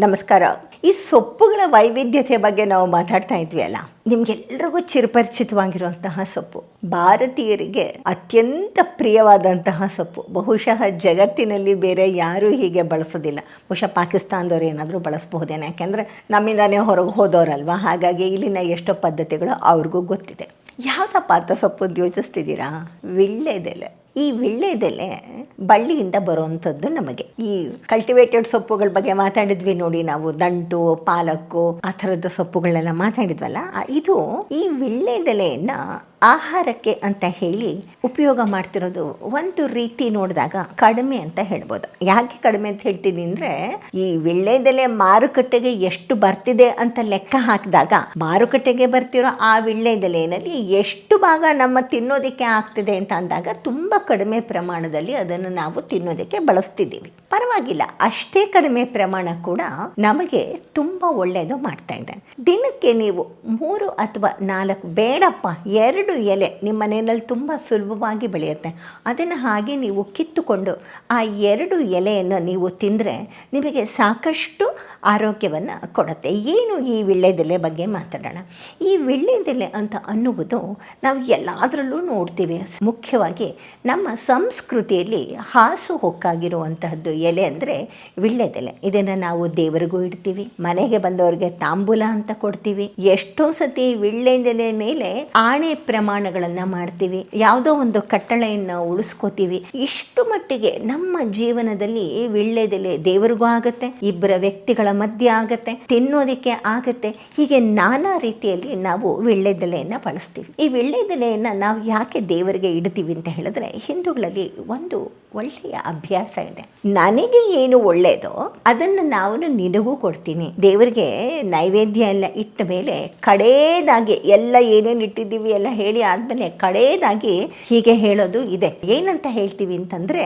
ನಮಸ್ಕಾರ. ಈ ಸೊಪ್ಪುಗಳ ವೈವಿಧ್ಯತೆ ಬಗ್ಗೆ ನಾವು ಮಾತಾಡ್ತಾ ಇದ್ವಿ ಅಲ್ಲ ನಿಮ್ಗೆಲ್ರಿಗೂ ಚಿರಪರಿಚಿತವಾಗಿರುವಂತಹ ಸೊಪ್ಪು. ಭಾರತೀಯರಿಗೆ ಅತ್ಯಂತ ಪ್ರಿಯವಾದಂತಹ ಸೊಪ್ಪು. ಬಹುಶಃ ಜಗತ್ತಿನಲ್ಲಿ ಬೇರೆ ಯಾರೂ ಹೀಗೆ ಬಳಸೋದಿಲ್ಲ. ಬಹುಶಃ ಪಾಕಿಸ್ತಾನದವ್ರು ಏನಾದರೂ ಬಳಸಬಹುದೇನೋ. ಯಾಕೆಂದರೆ ನಮ್ಮಿಂದಾನೇ ಹೊರಗೆ ಹೋದವರಲ್ವ? ಹಾಗಾಗಿ ಇಲ್ಲಿನ ಎಷ್ಟೋ ಪದ್ಧತಿಗಳು ಅವ್ರಿಗೂ ಗೊತ್ತಿದೆ. ಯಾವುದಪ್ಪ ಅಂತ ಸೊಪ್ಪು ಯೋಚಿಸ್ತಿದ್ದೀರಾ? ವಿಳ್ಳೆದೆಲೆ. ಈ ವಿಳ್ಳೆದೆಲೆ ಬಳ್ಳಿಯಿಂದ ಬರುವಂಥದ್ದು ನಮಗೆ. ಈ ಕಲ್ಟಿವೇಟೆಡ್ ಸೊಪ್ಪುಗಳ ಬಗ್ಗೆ ಮಾತಾಡಿದ್ವಿ ನೋಡಿ ನಾವು. ದಂಟು, ಪಾಲಕ್ಕು, ಆ ಥರದ ಸೊಪ್ಪುಗಳನ್ನ ಮಾತಾಡಿದ್ವಲ್ಲ. ಇದು ಈ ವಿಳ್ಳೆದೆಲೆಯನ್ನ ಆಹಾರಕ್ಕೆ ಅಂತ ಹೇಳಿ ಉಪಯೋಗ ಮಾಡ್ತಿರೋದು ಒಂದು ರೀತಿ ನೋಡಿದಾಗ ಕಡಿಮೆ ಅಂತ ಹೇಳ್ಬೋದು. ಯಾಕೆ ಕಡಿಮೆ ಅಂತ ಹೇಳ್ತೀನಿ ಅಂದ್ರೆ ಈ ವಿಳ್ಳೆದೆಲೆ ಮಾರುಕಟ್ಟೆಗೆ ಎಷ್ಟು ಬರ್ತಿದೆ ಅಂತ ಲೆಕ್ಕ ಹಾಕಿದಾಗ ಮಾರುಕಟ್ಟೆಗೆ ಬರ್ತಿರೋ ಆ ವಿಳ್ಳೆದೆಲೆಯಲ್ಲಿ ಎಷ್ಟು ಭಾಗ ನಮ್ಮ ತಿನ್ನೋದಕ್ಕೆ ಆಗ್ತಿದೆ ಅಂತ ಅಂದಾಗ ತುಂಬ ಕಡಿಮೆ ಪ್ರಮಾಣದಲ್ಲಿ ಅದನ್ನು ನಾವು ತಿನ್ನೋದಕ್ಕೆ ಬಳಸ್ತಿದ್ದೀವಿ. ಪರವಾಗಿಲ್ಲ, ಅಷ್ಟೇ ಕಡಿಮೆ ಪ್ರಮಾಣ ಕೂಡ ನಮಗೆ ತುಂಬ ಒಳ್ಳೆಯದು ಮಾಡ್ತಾ ಇದೆ. ದಿನಕ್ಕೆ ನೀವು ಮೂರು ಅಥವಾ ನಾಲ್ಕು ಬೇಡಪ್ಪ, ಎರಡು ಎಲೆ ನಿಮ್ಮ ಮನೆಯಲ್ಲಿ ತುಂಬ ಸುಲಭವಾಗಿ ಬೆಳೆಯುತ್ತೆ. ಅದನ್ನು ಹಾಗೆ ನೀವು ಕಿತ್ತುಕೊಂಡು ಆ ಎರಡು ಎಲೆಯನ್ನು ನೀವು ತಿಂದರೆ ನಿಮಗೆ ಸಾಕಷ್ಟು ಆರೋಗ್ಯವನ್ನು ಕೊಡುತ್ತೆ. ಏನು ಈ ವಿಳ್ಳೆದೆಲೆ ಬಗ್ಗೆ ಮಾತಾಡೋಣ. ಈ ವಿಳ್ಳೆದೆಲೆ ಅಂತ ಅನ್ನುವುದು ನಾವು ಎಲ್ಲದರಲ್ಲೂ ನೋಡ್ತೀವಿ. ಮುಖ್ಯವಾಗಿ ನಮ್ಮ ಸಂಸ್ಕೃತಿಯಲ್ಲಿ ಹಾಸು ಹೊಕ್ಕಾಗಿರುವಂತಹದ್ದು ಎಲೆ ಅಂದರೆ ವಿಳ್ಳೆದೆಲೆ ಇದನ್ನು ನಾವು ದೇವರಿಗೂ ಇಡ್ತೀವಿ. ಮನೆಗೆ ಬಂದವರಿಗೆ ತಾಂಬೂಲ ಅಂತ ಕೊಡ್ತೀವಿ. ಎಷ್ಟೋ ಸತಿ ವಿಳ್ಳೆದೆಲೆ ಮೇಲೆ ಆಣೆ ಪ್ರಮಾಣಗಳನ್ನು ಮಾಡ್ತೀವಿ. ಯಾವುದೋ ಒಂದು ಕಟ್ಟಳೆಯನ್ನು ಉಳಿಸ್ಕೋತೀವಿ. ಇಷ್ಟು ಮಟ್ಟಿಗೆ ನಮ್ಮ ಜೀವನದಲ್ಲಿ ವಿಳ್ಳೆದೆಲೆ ದೇವರಿಗೂ ಆಗುತ್ತೆ. ಇಬ್ಬರ ವ್ಯಕ್ತಿಗಳ ಮಧ್ಯೆ ಆಗತ್ತೆ, ತಿನ್ನೋದಕ್ಕೆ ಆಗುತ್ತೆ, ಹೀಗೆ ನಾನಾ ರೀತಿಯಲ್ಲಿ ನಾವು ವಿಳ್ಳೆದೆಲೆಯನ್ನು ಬಳಸ್ತೀವಿ. ಈ ವಿಳ್ಳೆದೆಲೆಯನ್ನು ನಾವು ಯಾಕೆ ದೇವರಿಗೆ ಇಡ್ತೀವಿ ಅಂತ ಹೇಳಿದ್ರೆ ಹಿಂದೂಗಳಲ್ಲಿ ಒಂದು ಒಳ್ಳೆಯ ಅಭ್ಯಾಸ ಇದೆ. ನನಗೆ ಏನು ಒಳ್ಳೆಯದೋ ಅದನ್ನು ನಾವು ನಿನಗೂ ಕೊಡ್ತೀನಿ. ದೇವರಿಗೆ ನೈವೇದ್ಯ ಎಲ್ಲ ಇಟ್ಟ ಮೇಲೆ ಕಡೇದಾಗಿ ಎಲ್ಲ ಏನೇನು ಇಟ್ಟಿದ್ದೀವಿ ಎಲ್ಲ ಹೇಳಿ ಆದಮೇಲೆ ಕಡೇದಾಗಿ ಹೀಗೆ ಹೇಳೋದು ಇದೆ. ಏನಂತ ಹೇಳ್ತೀವಿ ಅಂತಂದ್ರೆ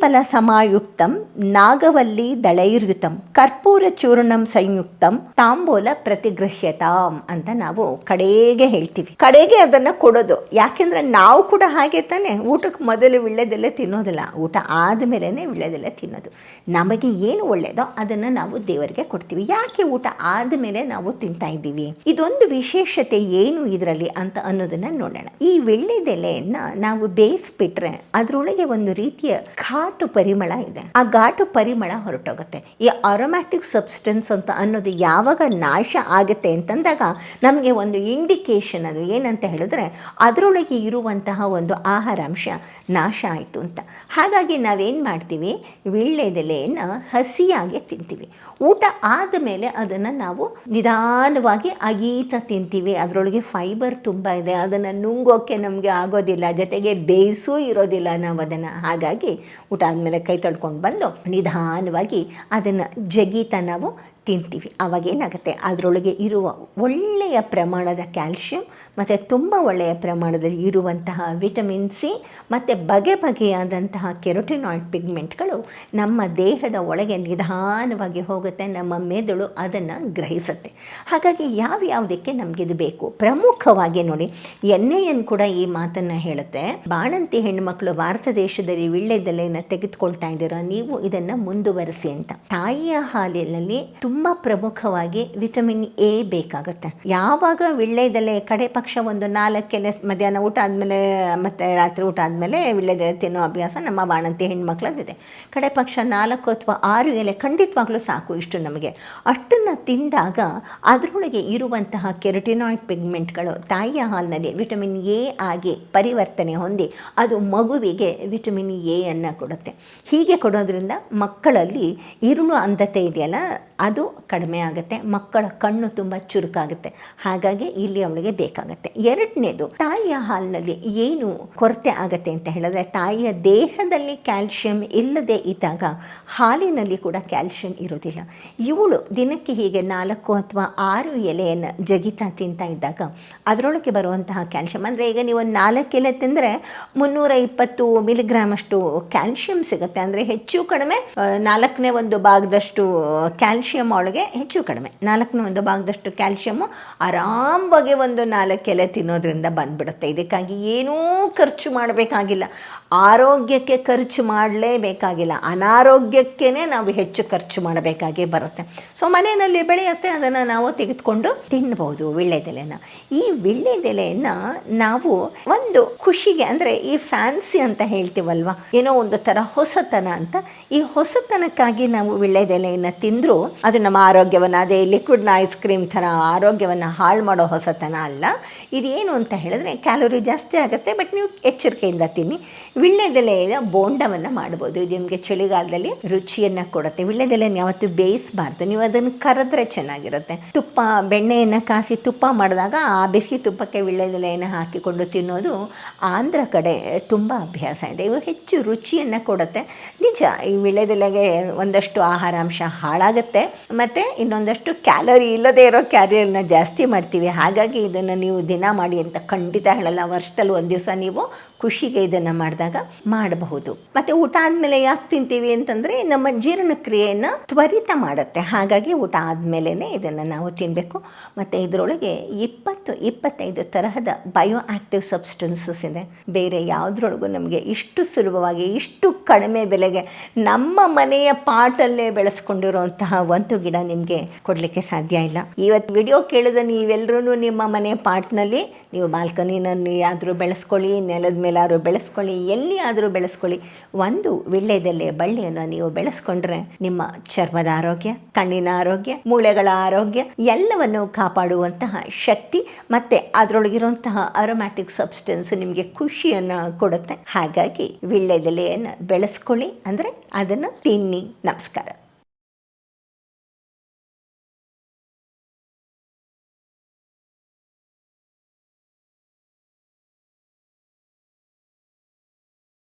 ಫಲ ಸಮಾಯುಕ್ತಂ ನಾಗವಲ್ಲಿ ದಳೈರ್ಯುತಂ ಕರ್ಪೂರ ಚೂರ್ಣಂ ಸಂಯುಕ್ತಂ, ತಾಂಬೂಲ ಪ್ರತಿಗೃಹ್ಯತಾಂ ಅಂತ ನಾವು ಕಡೆಗೆ ಹೇಳ್ತೀವಿ. ಕಡೆಗೆ ಅದನ್ನ ಕೊಡೋದು. ಯಾಕೆಂದ್ರೆ ನಾವು ಕೂಡ ಹಾಗೆ ತಾನೆ. ಊಟಕ್ಕೆ ಮೊದಲು ವಿಳ್ಳೆದೆಲ್ಲ ತಿನ್ನೋದಿಲ್ಲ ಊಟ ಆದಮೇಲೆ ವಿಳ್ಳೆದೆಲೆ ತಿನ್ನೋದು. ನಮಗೆ ಏನು ಒಳ್ಳೆಯದೋ ಅದನ್ನು ನಾವು ದೇವರಿಗೆ ಕೊಡ್ತೀವಿ. ಯಾಕೆ ಊಟ ಆದಮೇಲೆ ನಾವು ತಿಂತಾ ಇದ್ದೀವಿ? ಇದೊಂದು ವಿಶೇಷತೆ ಏನು ಇದರಲ್ಲಿ ಅಂತ ಅನ್ನೋದನ್ನ ನೋಡೋಣ. ಈ ವಿಳ್ಳೆದೆಲೆಯನ್ನ ನಾವು ಬೇಯಿಸ್ಬಿಟ್ರೆ ಅದರೊಳಗೆ ಒಂದು ರೀತಿಯ ಘಾಟು ಪರಿಮಳ ಇದೆ. ಆ ಘಾಟು ಪರಿಮಳ ಹೊರಟೋಗುತ್ತೆ. ಈ ಅರೋಮ್ಯಾಟಿಕ್ ಸಬ್ಸ್ಟೆನ್ಸ್ ಅಂತ ಅನ್ನೋದು ಯಾವಾಗ ನಾಶ ಆಗುತ್ತೆ ಅಂತಂದಾಗ ನಮಗೆ ಒಂದು ಇಂಡಿಕೇಶನ್ ಅದು. ಏನಂತ ಹೇಳಿದ್ರೆ, ಅದರೊಳಗೆ ಇರುವಂತಹ ಒಂದು ಆಹಾರಾಂಶ ನಾಶ ಆಯಿತು ಅಂತ. ಹಾಗಾಗಿ ನಾವೇನು ಮಾಡ್ತೀವಿ? ವೀಳ್ಯದೆಲೆಯನ್ನು ಹಸಿಯಾಗಿ ತಿಂತೀವಿ. ಊಟ ಆದ ಮೇಲೆ ಅದನ್ನು ನಾವು ನಿಧಾನವಾಗಿ ಅಗೀತ ತಿಂತೀವಿ. ಅದರೊಳಗೆ ಫೈಬರ್ ತುಂಬ ಇದೆ. ಅದನ್ನು ನುಂಗೋಕ್ಕೆ ನಮಗೆ ಆಗೋದಿಲ್ಲ. ಜೊತೆಗೆ ಬೇಯಿಸೂ ಇರೋದಿಲ್ಲ ನಾವು ಅದನ್ನು ಹಾಗಾಗಿ ಊಟ ಆದಮೇಲೆ ಕೈ ತೊಳ್ಕೊಂಡು ಬಂದು ನಿಧಾನವಾಗಿ ಅದನ್ನು ಜಗೀತ ನಾವು ತಿಂತೀವಿ. ಅವಾಗ ಏನಾಗುತ್ತೆ? ಅದರೊಳಗೆ ಇರುವ ಒಳ್ಳೆಯ ಪ್ರಮಾಣದ ಕ್ಯಾಲ್ಶಿಯಂ ಮತ್ತು ತುಂಬ ಒಳ್ಳೆಯ ಪ್ರಮಾಣದಲ್ಲಿ ಇರುವಂತಹ ವಿಟಮಿನ್ ಸಿ ಮತ್ತು ಬಗೆ ಬಗೆಯಾದಂತಹ ಕೆರೋಟಿನಾಯ್ಡ್ ಪಿಗ್ಮೆಂಟ್ಗಳು ನಮ್ಮ ದೇಹದ ಒಳಗೆ ನಿಧಾನವಾಗಿ ಹೋಗುತ್ತೆ, ನಮ್ಮ ಮೆದುಳು ಅದನ್ನು ಗ್ರಹಿಸುತ್ತೆ. ಹಾಗಾಗಿ ಯಾವ್ಯಾವುದಕ್ಕೆ ನಮಗಿದು ಬೇಕು? ಪ್ರಮುಖವಾಗಿ ನೋಡಿ ಎಣ್ಣೆಯನ್ನು ಕೂಡ ಈ ಮಾತನ್ನು ಹೇಳುತ್ತೆ. ಬಾಣಂತಿ ಹೆಣ್ಣುಮಕ್ಕಳು ಭಾರತ ದೇಶದಲ್ಲಿ ವಿಳ್ಳೆದೆಲೆಯನ್ನು ತೆಗೆದುಕೊಳ್ತಾ ಇದ್ದೀರಾ? ನೀವು ಇದನ್ನು ಮುಂದುವರಿಸಿ ಅಂತ. ತಾಯಿಯ ಹಾಲಿನಲ್ಲಿ ತುಂಬ ಪ್ರಮುಖವಾಗಿ ವಿಟಮಿನ್ ಎ ಬೇಕಾಗುತ್ತೆ. ಯಾವಾಗ ವಿಳ್ಳೆದೆಲೆ ಕಡೆ ಪಕ್ಷ ಒಂದು ನಾಲ್ಕೆಲೆ ಮಧ್ಯಾಹ್ನ ಊಟ ಆದಮೇಲೆ, ಮತ್ತು ರಾತ್ರಿ ಊಟ ಆದಮೇಲೆ ವಿಳ್ಳೆದೆಲೆ ತಿನ್ನೋ ಅಭ್ಯಾಸ ನಮ್ಮ ಬಾಣಂತಿ ಹೆಣ್ಮಕ್ಳದ್ದಿದೆ ಕಡೆ ಪಕ್ಷ ನಾಲ್ಕು ಅಥವಾ ಆರು ಎಲೆ ಖಂಡಿತವಾಗ್ಲೂ ಸಾಕು ಇಷ್ಟು ನಮಗೆ. ಅಷ್ಟನ್ನು ತಿಂದಾಗ ಅದರೊಳಗೆ ಇರುವಂತಹ ಕೆರಟಿನಾಯ್ಡ್ ಪಿಗ್ಮೆಂಟ್ಗಳು ತಾಯಿಯ ಹಾಲಿನಲ್ಲಿ ವಿಟಮಿನ್ ಎ ಆಗಿ ಪರಿವರ್ತನೆ ಹೊಂದಿ ಅದು ಮಗುವಿಗೆ ವಿಟಮಿನ್ ಎ ಅನ್ನು ಕೊಡುತ್ತೆ. ಹೀಗೆ ಕೊಡೋದ್ರಿಂದ ಮಕ್ಕಳಲ್ಲಿ ಇರುಳು ಅಂಧತೆ ಇದೆಯಲ್ಲ, ಅದು ಕಡಿಮೆ ಆಗುತ್ತೆ. ಮಕ್ಕಳ ಕಣ್ಣು ತುಂಬ ಚುರುಕಾಗುತ್ತೆ. ಹಾಗಾಗಿ ಇಲ್ಲಿ ಅವಳಿಗೆ ಬೇಕಾಗುತ್ತೆ. ಎರಡನೇದು, ತಾಯಿಯ ಹಾಲಿನಲ್ಲಿ ಏನು ಕೊರತೆ ಆಗುತ್ತೆ ಅಂತ ಹೇಳಿದ್ರೆ, ತಾಯಿಯ ದೇಹದಲ್ಲಿ ಕ್ಯಾಲ್ಶಿಯಂ ಇಲ್ಲದೆ ಇದ್ದಾಗ ಹಾಲಿನಲ್ಲಿ ಕೂಡ ಕ್ಯಾಲ್ಶಿಯಂ ಇರೋದಿಲ್ಲ ಇವಳು ದಿನಕ್ಕೆ ಹೀಗೆ ನಾಲ್ಕು ಅಥವಾ ಆರು ಎಲೆಯನ್ನು ಜಗಿತಾ ತಿಂತಾ ಇದ್ದಾಗ ಅದರೊಳಗೆ ಬರುವಂತಹ ಕ್ಯಾಲ್ಶಿಯಂ, ಅಂದರೆ ಈಗ ನೀವು ನಾಲ್ಕು ಎಲೆ ತಿಂದರೆ ಮುನ್ನೂರ ಇಪ್ಪತ್ತು ಮಿಲಿಗ್ರಾಮ್ ಅಷ್ಟು ಕ್ಯಾಲ್ಶಿಯಂ ಸಿಗುತ್ತೆ. ಅಂದರೆ ಹೆಚ್ಚು ಕಡಿಮೆ ನಾಲ್ಕನೇ ಒಂದು ಭಾಗದಷ್ಟು ಕ್ಯಾಲ್ಶಿಯಂ ಒಳಗೆ ಹೆಚ್ಚು ಕಡಿಮೆ. ನಾಲ್ಕನೇ ಒಂದು ಭಾಗದಷ್ಟು ಕ್ಯಾಲ್ಶಿಯಮ್ಮು ಆರಾಮವಾಗಿ ಒಂದು ನಾಲ್ಕು ಎಲೆ ತಿನ್ನೋದ್ರಿಂದ ಬಂದ್ಬಿಡುತ್ತೆ. ಇದಕ್ಕಾಗಿ ಏನೂ ಖರ್ಚು ಮಾಡಬೇಕಾಗಿಲ್ಲ. ಆರೋಗ್ಯಕ್ಕೆ ಖರ್ಚು ಮಾಡಲೇಬೇಕಾಗಿಲ್ಲ. ಅನಾರೋಗ್ಯಕ್ಕೇ ನಾವು ಹೆಚ್ಚು ಖರ್ಚು ಮಾಡಬೇಕಾಗಿ ಬರುತ್ತೆ. ಸೊ ಮನೆಯಲ್ಲಿ ಬೆಳೆಯುತ್ತೆ, ಅದನ್ನು ನಾವು ತೆಗೆದುಕೊಂಡು ತಿನ್ಬೋದು ವೀಳ್ಯದೆಲೆನ ಈ ವೀಳ್ಯದೆಲೆಯನ್ನು ನಾವು ಒಂದು ಖುಷಿಗೆ, ಅಂದರೆ ಈ ಫ್ಯಾನ್ಸಿ ಅಂತ ಹೇಳ್ತೀವಲ್ವ? ಏನೋ ಒಂದು ಥರ ಹೊಸತನ ಅಂತ. ಈ ಹೊಸತನಕ್ಕಾಗಿ ನಾವು ವೀಳ್ಯದೆಲೆಯನ್ನು ತಿಂದರೂ ಅದು ನಮ್ಮ ಆರೋಗ್ಯವನ್ನು, ಅದೇ ಲಿಕ್ವಿಡ್ನ ಐಸ್ ಕ್ರೀಮ್ ಥರ ಆರೋಗ್ಯವನ್ನು ಹಾಳು ಮಾಡೋ ಹೊಸತನ ಅಲ್ಲ. ಇದೇನು ಅಂತ ಹೇಳಿದ್ರೆ, ಕ್ಯಾಲೋರಿ ಜಾಸ್ತಿ ಆಗುತ್ತೆ, ಬಟ್ ನೀವು ಎಚ್ಚರಿಕೆಯಿಂದ ತಿನ್ನಿ. ವಿಳ್ಳೆದೆಲೆಯ ಬೋಂಡವನ್ನು ಮಾಡ್ಬೋದು. ಇದು ನಿಮಗೆ ಚಳಿಗಾಲದಲ್ಲಿ ರುಚಿಯನ್ನು ಕೊಡುತ್ತೆ. ವಿಳ್ಳೆದೆಲೆಯನ್ನು ಯಾವತ್ತೂ ಬೇಯಿಸಬಾರ್ದು. ನೀವು ಅದನ್ನು ಕರೆದ್ರೆ ಚೆನ್ನಾಗಿರುತ್ತೆ. ತುಪ್ಪ, ಬೆಣ್ಣೆಯನ್ನು ಕಾಸಿ ತುಪ್ಪ ಮಾಡಿದಾಗ ಆ ಬಿಸಿ ತುಪ್ಪಕ್ಕೆ ವಿಳ್ಳೆದೆಲೆಯನ್ನು ಹಾಕಿಕೊಂಡು ತಿನ್ನೋದು ಆಂಧ್ರ ಕಡೆ ತುಂಬ ಅಭ್ಯಾಸ ಇದೆ. ಇವು ಹೆಚ್ಚು ರುಚಿಯನ್ನು ಕೊಡುತ್ತೆ. ನಿಜ, ಈ ವಿಳ್ಳೆದೆಲೆಗೆ ಒಂದಷ್ಟು ಆಹಾರಾಂಶ ಹಾಳಾಗುತ್ತೆ. ಮತ್ತು ಇನ್ನೊಂದಷ್ಟು ಕ್ಯಾಲೋರಿ ಇಲ್ಲದೇ ಇರೋ ಕ್ಯಾಲೋರಿನ ಜಾಸ್ತಿ ಮಾಡ್ತೀವಿ. ಹಾಗಾಗಿ ಇದನ್ನು ನೀವು ದಿನ ಮಾಡಿ ಅಂತ ಖಂಡಿತ ಹೇಳಲ್ಲ. ವರ್ಷದಲ್ಲಿ ಒಂದು ದಿವಸ ನೀವು ಖುಷಿಗೆ ಇದನ್ನು ಮಾಡಿದಾಗ ಮಾಡಬಹುದು. ಮತ್ತು ಊಟ ಆದಮೇಲೆ ಯಾಕೆ ತಿಂತೀವಿ ಅಂತಂದರೆ ನಮ್ಮ ಜೀರ್ಣಕ್ರಿಯೆಯನ್ನು ತ್ವರಿತ ಮಾಡುತ್ತೆ. ಹಾಗಾಗಿ ಊಟ ಆದಮೇಲೆ ಇದನ್ನು ನಾವು ತಿನ್ನಬೇಕು ಮತ್ತು ಇದರೊಳಗೆ ಇಪ್ಪತ್ತು, ಇಪ್ಪತ್ತೈದು ತರಹದ ಬಯೋ ಆಕ್ಟಿವ್ ಸಬ್ಸ್ಟೆನ್ಸಸ್ ಇದೆ. ಬೇರೆ ಯಾವುದ್ರೊಳಗೂ ನಮಗೆ ಇಷ್ಟು ಸುಲಭವಾಗಿ, ಇಷ್ಟು ಕಡಿಮೆ ಬೆಲೆಗೆ ನಮ್ಮ ಮನೆಯ ಪಾಟಲ್ಲೇ ಬೆಳೆಸ್ಕೊಂಡಿರುವಂತಹ ಒಂದು ಗಿಡ ನಿಮಗೆ ಕೊಡಲಿಕ್ಕೆ ಸಾಧ್ಯ ಇಲ್ಲ. ಇವತ್ತು ವಿಡಿಯೋ ಕೇಳಿದ ನೀವೆಲ್ಲರೂ ನಿಮ್ಮ ಮನೆಯ ಪಾಟ್ನಲ್ಲಿ ನೀವು ಬಾಲ್ಕನಿನಲ್ಲಿ ಆದರೂ ಬೆಳೆಸ್ಕೊಳ್ಳಿ, ನೆಲದ ಮೇಲಾದರೂ ಬೆಳೆಸ್ಕೊಳ್ಳಿ, ಎಲ್ಲಿ ಆದರೂ ಬೆಳೆಸ್ಕೊಳ್ಳಿ. ಒಂದು ವಿಳ್ಳೆದೆಲೆ ಬಳ್ಳಿಯನ್ನು ನೀವು ಬೆಳೆಸ್ಕೊಂಡ್ರೆ ನಿಮ್ಮ ಚರ್ಮದ ಆರೋಗ್ಯ, ಕಣ್ಣಿನ ಆರೋಗ್ಯ, ಮೂಳೆಗಳ ಆರೋಗ್ಯ ಎಲ್ಲವನ್ನು ಕಾಪಾಡುವಂತಹ ಶಕ್ತಿ ಮತ್ತು ಅದರೊಳಗಿರುವಂತಹ ಅರೋಮ್ಯಾಟಿಕ್ ಸಬ್ಸ್ಟೆನ್ಸ್ ನಿಮಗೆ ಖುಷಿಯನ್ನು ಕೊಡುತ್ತೆ. ಹಾಗಾಗಿ ವಿಳ್ಳೆದೆಲೆಯನ್ನು ಬೆಳೆಸ್ಕೊಳ್ಳಿ ಅಂದರೆ ಅದನ್ನು ತಿನ್ನಿ. ನಮಸ್ಕಾರ.